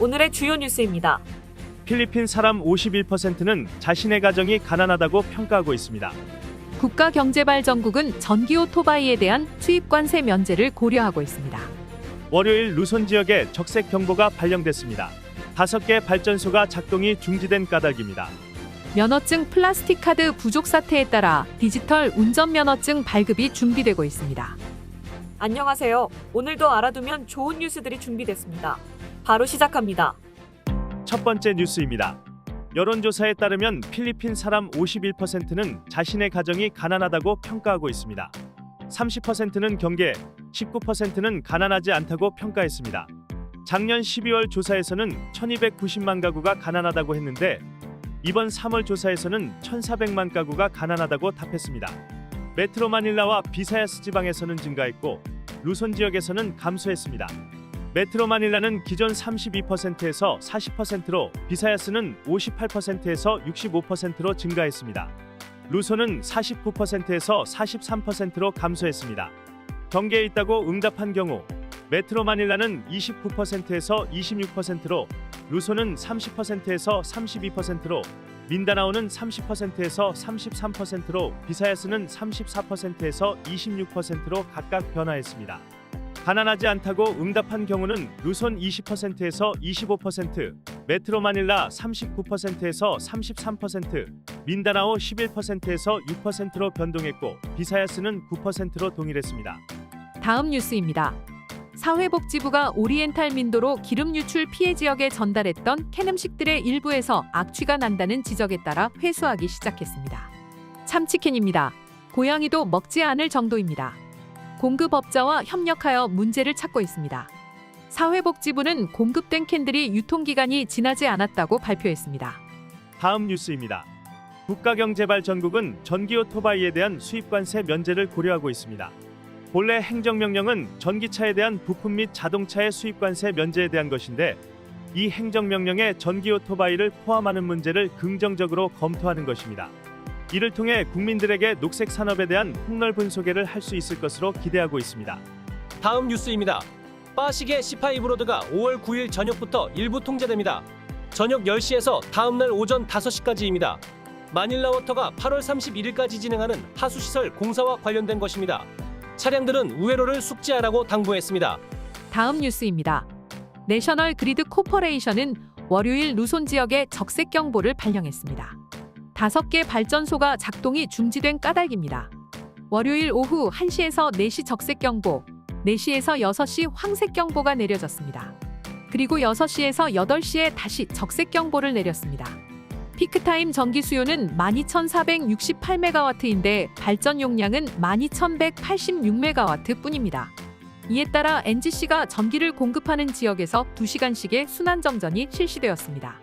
오늘의 주요 뉴스입니다. 필리핀 사람 51%는 자신의 가정이 가난하다고 평가하고 있습니다. 국가경제발전국은 전기 오토바이에 대한 수입 관세 면제를 고려하고 있습니다. 월요일 루손 지역에 적색 경보가 발령됐습니다. 다섯 개 발전소가 작동이 중지된 까닭입니다. 면허증 플라스틱 카드 부족 사태에 따라 디지털 운전면허증 발급이 준비되고 있습니다. 안녕하세요. 오늘도 알아두면 좋은 뉴스들이 준비됐습니다. 바로 시작합니다. 첫 번째 뉴스입니다. 여론조사에 따르면 필리핀 사람 51%는 자신의 가정이 가난하다고 평가하고 있습니다. 30%는 경계, 19%는 가난하지 않다고 평가했습니다. 작년 12월 조사에서는 1290만 가구가 가난하다고 했는데 이번 3월 조사에서는 1400만 가구가 가난하다고 답했습니다. 메트로 마닐라와 비사야스 지방에서는 증가했고 루손 지역에서는 감소했습니다. 메트로 마닐라는 기존 32%에서 40%로 비사야스는 58%에서 65%로 증가했습니다. 루소는 49%에서 43%로 감소했습니다. 경계에 있다고 응답한 경우 메트로 마닐라는 29%에서 26%로 루소는 30%에서 32%로 민다나오는 30%에서 33%로 비사야스는 34%에서 26%로 각각 변화했습니다. 가난하지 않다고 응답한 경우는 루손 20%에서 25%, 메트로 마닐라 39%에서 33%, 민다나오 11%에서 6%로 변동했고 비사야스는 9%로 동일했습니다. 다음 뉴스입니다. 사회복지부가 오리엔탈 민도로 기름 유출 피해 지역에 전달했던 캔 음식들의 일부에서 악취가 난다는 지적에 따라 회수하기 시작했습니다. 참치캔입니다. 고양이도 먹지 않을 정도입니다. 공급업자와 협력하여 문제를 찾고 있습니다. 사회복지부는 공급된 캔들이 유통기간이 지나지 않았다고 발표했습니다. 다음 뉴스입니다. 국가경제발전국은 전기 오토바이에 대한 수입관세 면제를 고려하고 있습니다. 본래 행정명령은 전기차에 대한 부품 및 자동차의 수입관세 면제에 대한 것인데 이 행정명령에 전기 오토바이를 포함하는 문제를 긍정적으로 검토하는 것입니다. 이를 통해 국민들에게 녹색 산업에 대한 폭넓은 소개를 할 수 있을 것으로 기대하고 있습니다. 다음 뉴스입니다. 빠시게 시파이브로드가 5월 9일 저녁부터 일부 통제됩니다. 저녁 10시에서 다음날 오전 5시까지입니다. 마닐라 워터가 8월 31일까지 진행하는 하수시설 공사와 관련된 것입니다. 차량들은 우회로를 숙지하라고 당부했습니다. 다음 뉴스입니다. 내셔널 그리드 코퍼레이션은 월요일 루손 지역에 적색 경보를 발령했습니다. 다섯 개 발전소가 작동이 중지된 까닭입니다. 월요일 오후 1시에서 4시 적색 경보, 4시에서 6시 황색 경보가 내려졌습니다. 그리고 6시에서 8시에 다시 적색 경보를 내렸습니다. 피크타임 전기 수요는 12,468메가와트인데 발전 용량은 12,186메가와트 뿐입니다. 이에 따라 NGC가 전기를 공급하는 지역에서 2시간씩의 순환 정전이 실시되었습니다.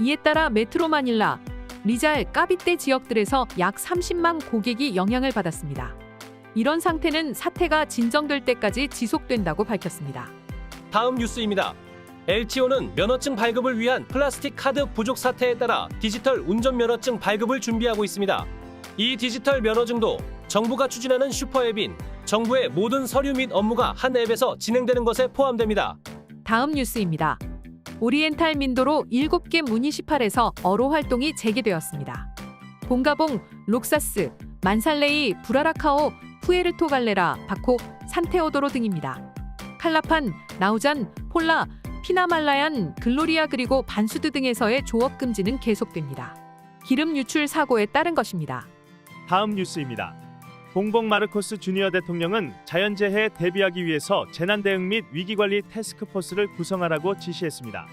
이에 따라 메트로 마닐라, 리잘, 까비떼 지역들에서 약 30만 고객이 영향을 받았습니다. 이런 상태는 사태가 진정될 때까지 지속된다고 밝혔습니다. 다음 뉴스입니다. LTO는 면허증 발급을 위한 플라스틱 카드 부족 사태에 따라 디지털 운전 면허증 발급을 준비하고 있습니다. 이 디지털 면허증도 정부가 추진하는 슈퍼앱인 정부의 모든 서류 및 업무가 한 앱에서 진행되는 것에 포함됩니다. 다음 뉴스입니다. 오리엔탈 민도로 7개 무니시팔에서 어로 활동이 재개되었습니다. 봉가봉, 록사스, 만살레이, 부라라카오, 푸에르토 갈레라, 바코, 산테오도로 등입니다. 칼라판, 나우잔, 폴라, 피나말라얀, 글로리아 그리고 반수드 등에서의 조업 금지는 계속됩니다. 기름 유출 사고에 따른 것입니다. 다음 뉴스입니다. 봉봉 마르코스 주니어 대통령은 자연재해에 대비하기 위해서 재난대응 및 위기관리 태스크포스를 구성하라고 지시했습니다.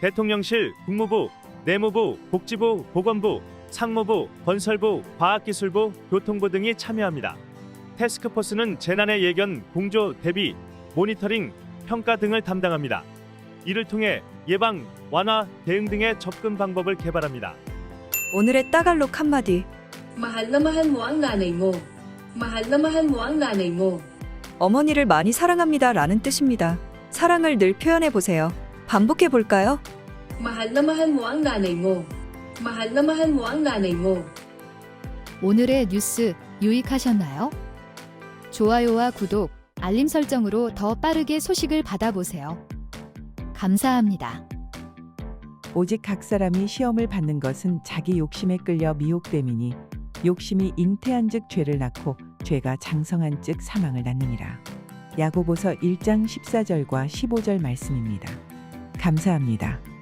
대통령실, 국무부, 내무부, 복지부, 보건부, 상무부, 건설부, 과학기술부, 교통부 등이 참여합니다. 태스크포스는 재난의 예견, 공조, 대비, 모니터링, 평가 등을 담당합니다. 이를 통해 예방, 완화, 대응 등의 접근 방법을 개발합니다. 오늘의 따갈록 한마디. Mahal na mahal mo ang nanay mo. Mahal na mahal mo ang nanay mo. 어머니를 많이 사랑합니다. 라는 뜻입니다. 사랑을 늘 표현해 보세요. 반복해 볼까요? Mahal na mahal mo ang nanay mo. Mahal na mahal mo ang nanay mo. 오늘의 뉴스 유익하셨나요? 좋아요와 구독, 알림 설정으로 더 빠르게 소식을 받아보세요. 감사합니다. 오직 각 사람이 시험을 받는 것은 자기 욕심에 끌려 미혹됨이니 욕심이 잉태한 즉 죄를 낳고 죄가 장성한 즉 사망을 낳느니라. 야고보서 1장 14절과 15절 말씀입니다. 감사합니다.